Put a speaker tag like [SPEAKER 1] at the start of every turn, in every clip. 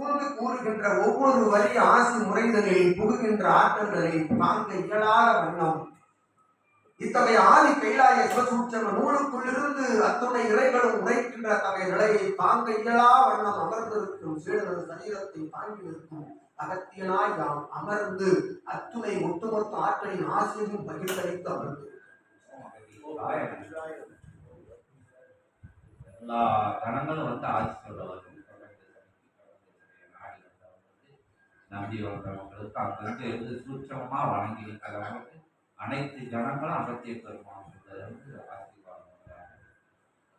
[SPEAKER 1] கூர்ந்து கூறுகின்ற ஒவ்வொரு வரி ஆசி முறைதலில் புகுகின்ற ஆற்றல்களில் தாங்க இயலாத வண்ணம். இத்தகைய ஆதி கைலாய சிவசூட்சம நூலுக்குள்ளிருந்து அத்துணை இலைகளும் உரைக்கின்ற அத்தகைய நிலையை தாங்க இயலா வண்ணம் அமர்ந்திருக்கும் சீடனது சரீரத்தை தாங்கி நிற்கும் அகத்தியனாய் யாம் அமர்ந்து அத்துணை ஒட்டுமொத்த ஆற்றலின் ஆசிரியரும் பகிர்ந்தளித்து அமர்ந்து
[SPEAKER 2] எல்லா கணங்களும் வந்து ஆட்சி சொல்லுவாங்க நம்பி வந்தவங்களுக்கு அங்கிருந்து இருந்து சூட்சமா வணங்கி இருக்கிறவங்களுக்கு அனைத்து ஜனங்களும் அகத்திய பெருமான் வந்து ஆசீர்வாதம் பண்றாங்க.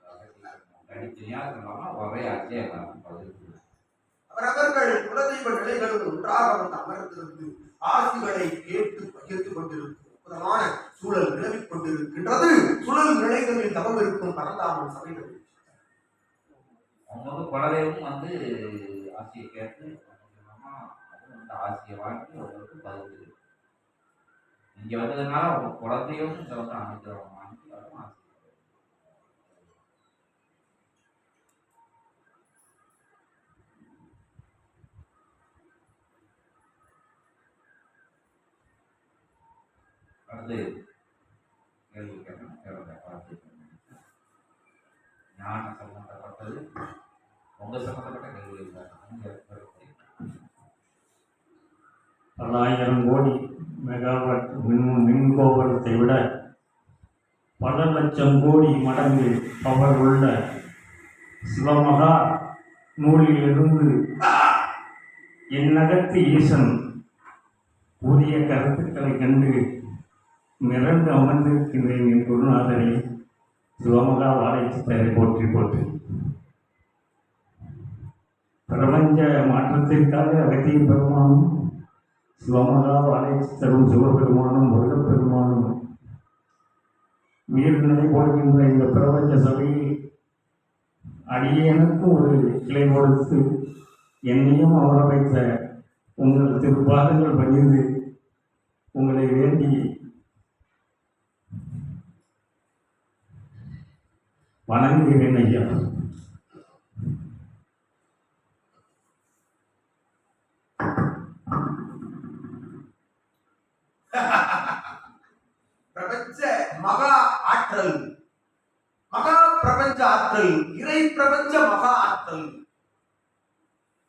[SPEAKER 2] அகத்திய பெருமான் தனித்தனியா சொல்லாம ஒரே அச்சே பதில்.
[SPEAKER 1] அவரவர்கள் குலதெய்வ நிலைகளும் ஒன்றாக வந்து அமர்ந்திருந்து ஆசிகளை கேட்டு பகிர்ந்து கொண்டிருக்கும் அற்புதமான சூழல் நிலவிக் கொண்டிருக்கின்றது. சுழல் நிலைகளில் தவம் இருக்கும் பரந்தாமன் சபைகள்
[SPEAKER 2] அவங்க குலதெய்வம் வந்து ஆசையை கேட்டு அது வந்து ஆசையை வாங்கி அவங்களுக்கு பதில் இங்க வந்ததுனால அவங்க குழந்தையும் இங்க வந்து அமைக்கிறவங்க வாங்கி அதுவும் ஆசை அடுத்து கேள்வி கேட்கணும் கேளுங்க பார்த்து ஞான சம்பந்தப்பட்டது உங்க சம்பந்தப்பட்ட கேள்வி இல்லை
[SPEAKER 3] பல்லாயிரம் கோடி மெகாவாட் மின் மின்கோபுரத்தை விட பல லட்சம் கோடி மடங்கு பவர் உள்ள சிவமகா நூலிலிருந்து என்னகத்து ஈசன் புதிய கருத்துக்களை கண்டு மிரண்டு அமர்ந்திருக்கின்றேன் என் குருநாதரை. சிவமகா வாழைச்சித்தரை போற்றி போற்றி. பிரபஞ்ச மாற்றத்திற்காக அகத்திய பெருமானும் சிவமகா வாழைச்சித்தரும் சிவபெருமானும் முருகப்பெருமானும். உயிர்நிலை போடுகின்ற இந்த பிரபஞ்ச சபையில் அடியேனுக்கும் ஒரு கிளை கொடுத்து என்னையும் அமர வைத்த உங்கள் திருப்பாதங்கள் பகிர்ந்து உங்களை வேண்டி வணங்குகிறேன் ஐயா
[SPEAKER 1] பிரபஞ்ச மகா ஆற்றல். மகா பிரபஞ்ச ஆற்றல் இறை பிரபஞ்ச மகா ஆற்றல்.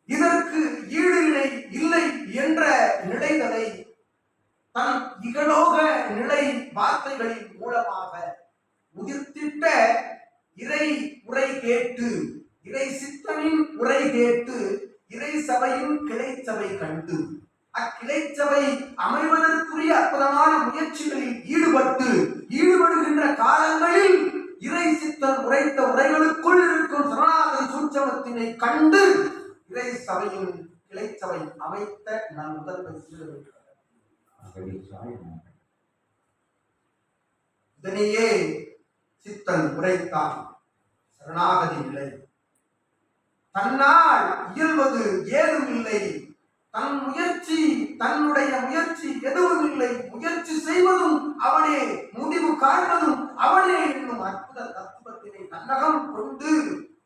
[SPEAKER 1] இதற்கு ஈடு இணை இல்லை என்ற நிலைகளை தன் இகலோக நிலை வார்த்தைகளின் மூலமாக உதிர்த்திட்ட இறை உரை கேட்டு இறை சித்தனின் உரை கேட்டு இறை சபையின் கிளை சபை கண்டு. அக்கிளை சபை அமைவதற்குரிய அற்புதமான முயற்சிகளில் ஈடுபட்டு ஈடுபடுகின்ற காலங்களில் இறை சித்தன் உரைத்த உரைகளுக்குள் இருக்கும் சரணாகதி சூட்சமத்தினை கண்டு இறை சபையின் கிளை சபை அமைத்த நான் முதன்மை சீடர்கள்
[SPEAKER 2] அப்படி சாயணும்.
[SPEAKER 1] இதனையே சித்தன் உரைத்தான் சரணாகதி நிலை. தன்னால் இயல்வது ஏதும் இல்லை. தன் முயற்சி தன்னுடைய முயற்சி எதுவும் இல்லை முயற்சி செய்வதும் அவனே முடிவு காண்பதும் அவனே என்னும் அற்புத தத்துவத்தினை தன்னகம் கொண்டு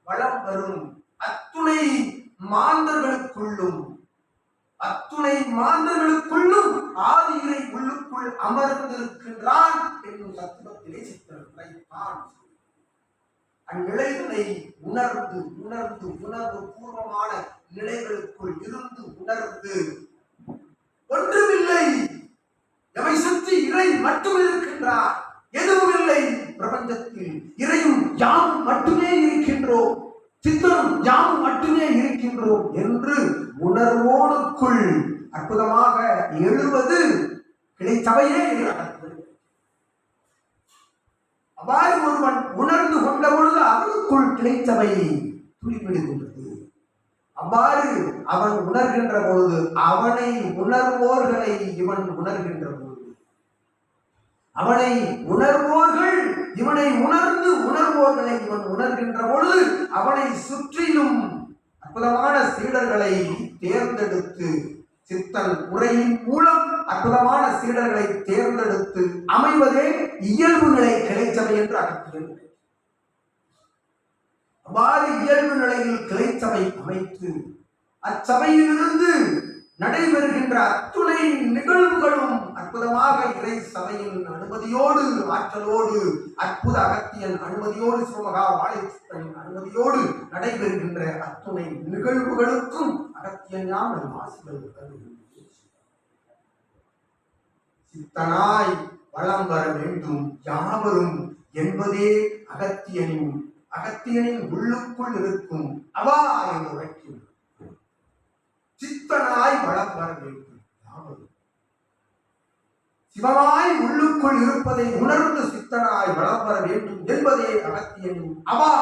[SPEAKER 1] வளம் வரும் அத்துணை மாந்தர்களுக்குள்ளும் அத்துணை மாந்தர்களுக்குள்ளும் ஆதியினை உள்ளுக்குள் அமர்ந்திருக்கின்றான் என்னும் தத்துவத்திலே சித்திரப்படைத்தான் அந்நிலைகளை உணர்ந்து உணர்ந்து உணர்வு பூர்வமான நிலைகளுக்குள் இருந்து உணர்ந்து ஒன்றுமில்லை. எவை சுற்றி இறை மட்டும் இருக்கின்றார்? எதுவும் இல்லை. பிரபஞ்சத்தில் இறையும் யாம் மட்டுமே இருக்கின்றோம். சித்தரும் யாம் மட்டுமே இருக்கின்றோம் என்று உணர்வோனுக்குள் அற்புதமாக எழுவது கிளைச்சபையே அவ்வாறு ஒருவன் உணர்ந்து கொண்ட பொழுது அவனுக்குள் கிளைச்சபை துடிப்பிடுகின்றது அவ்வாறு அவன் உணர்கின்ற பொழுது அவனை உணர்வோர்களை இவன் உணர்கின்ற பொழுது. அவனை உணர்வோர்கள் இவனை உணர்ந்து உணர்வோர்களை இவன் உணர்கின்ற பொழுது அவனை சுற்றிலும் அற்புதமான சீடர்களை தேர்ந்தெடுத்து சித்தன் உரையின் மூலம் அற்புதமான சீடர்களை தேர்ந்தெடுத்து அமைவதே இயல்பு நிலை கிளைச்சபை என்று அழைக்கிறது அவ்வாறு இயல்பு நிலையில் கிளைச்சபை அமைத்து அச்சபையிலிருந்து நடைபெறுகின்ற அத்துணை நிகழ்வுகளும் அற்புதமாக இறை சபையின் அனுமதியோடு ஆற்றலோடு அற்புத அகத்தியன் அனுமதியோடு சிவமகா வாழைச்சித்தனின் அனுமதியோடு நடைபெறுகின்ற அத்துணை நிகழ்வுகளுக்கும் அகத்தியன் ஆசிரியர் சித்தனாய் வளம் வர வேண்டும் யாவரும் என்பதே அகத்தியனின் அகத்தியனின் உள்ளுக்குள் இருக்கும் அவா என்று உரைக்கும் சித்தனாய் வளம் வர வேண்டும் யாவரும். சிவமாய் உள்ளுக்குள் இருப்பதை உணர்ந்து சித்தனாய் வளம் வர வேண்டும் என்பதே அகத்தியனின் அவா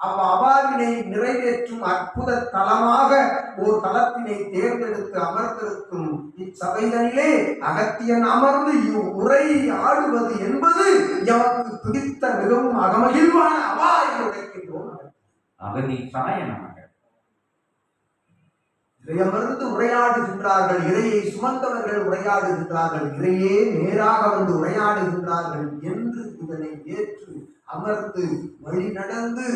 [SPEAKER 1] அவ் அவாவினை நிறைவேற்றும் அற்புத தலமாக ஓர் தலத்தினை தேர்ந்தெடுத்து அமர்ந்திருக்கும் இச்சபைதனிலே அகத்தியன் அமர்ந்து இவ் உரை ஆடுவது என்பது எமக்கு பிடித்த மிகவும் அகமகிழ்வான அவா என்று உரைக்கின்றோம்.
[SPEAKER 2] அகதீசாய நமக
[SPEAKER 1] இறையமர்ந்து உரையாடுகின்றார்கள் இறையை சுமந்தவர்கள் உரையாடுகின்றார்கள் இறையே நேராக வந்து உரையாடுகின்றார்கள் என்று இதனை ஏற்று அமர்ந்து வழி நடந்து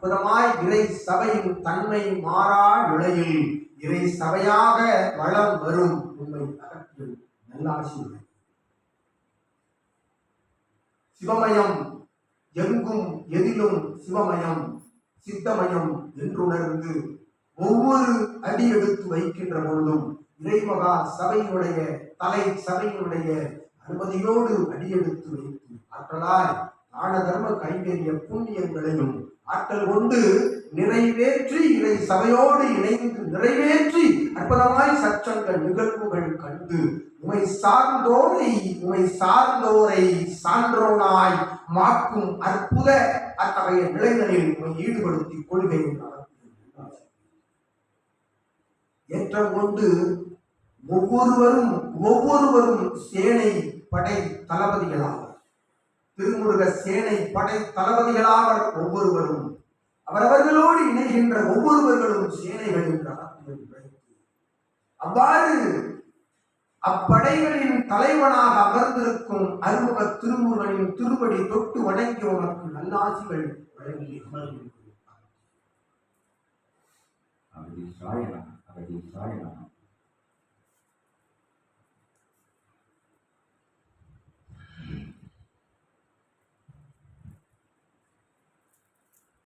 [SPEAKER 1] அற்புதமாய் இறை சபையின் தன்மை மாறா நிலையில் இறை சபையாக வளம் வரும் உண்மை அகற்றும் நல்லாசி உரை. சிவமயம் எங்கும் எதிலும் சிவமயம் சித்தமயம் என்றுணர்ந்து ஒவ்வொரு அடி எடுத்து வைக்கின்ற பொழுதும் இறைமகா சபையினுடைய தலை சபையினுடைய அனுமதியோடு அடியெடுத்து வைத்து ஆற்றலாய் தான தர்ம கைவேறிய புண்ணியங்களையும் ஆற்றல் கொண்டு நிறைவேற்றி இதை சபையோடு இணைந்து நிறைவேற்றி அற்புதமாய் சச்சங்கள் நிகழ்வுகள் கண்டு உமை சார்ந்தோரை உமை சார்ந்தோரை சான்றோனாய் மாற்றும் அற்புத அத்தகைய நிலைகளில் உமை ஈடுபடுத்தி கொள்கை ஏற்றம் கொண்டு ஒவ்வொருவரும் ஒவ்வொருவரும் சேனை படை தளபதிகளாக திருமுருக சேனை படை தளபதிகளாவர் ஒவ்வொருவரும். அவரவர்களோடு இணைகின்ற ஒவ்வொருவர்களும் சேனைகள் என்ற அவ்வாறு அப்படைகளின் தலைவனாக அமர்ந்திருக்கும் அறுமுக திருமுருகனின் திருவடி தொட்டு வணங்கி உனக்கு நல்லாசிகள் வழங்கி அமர்ந்திருக்கிறார்.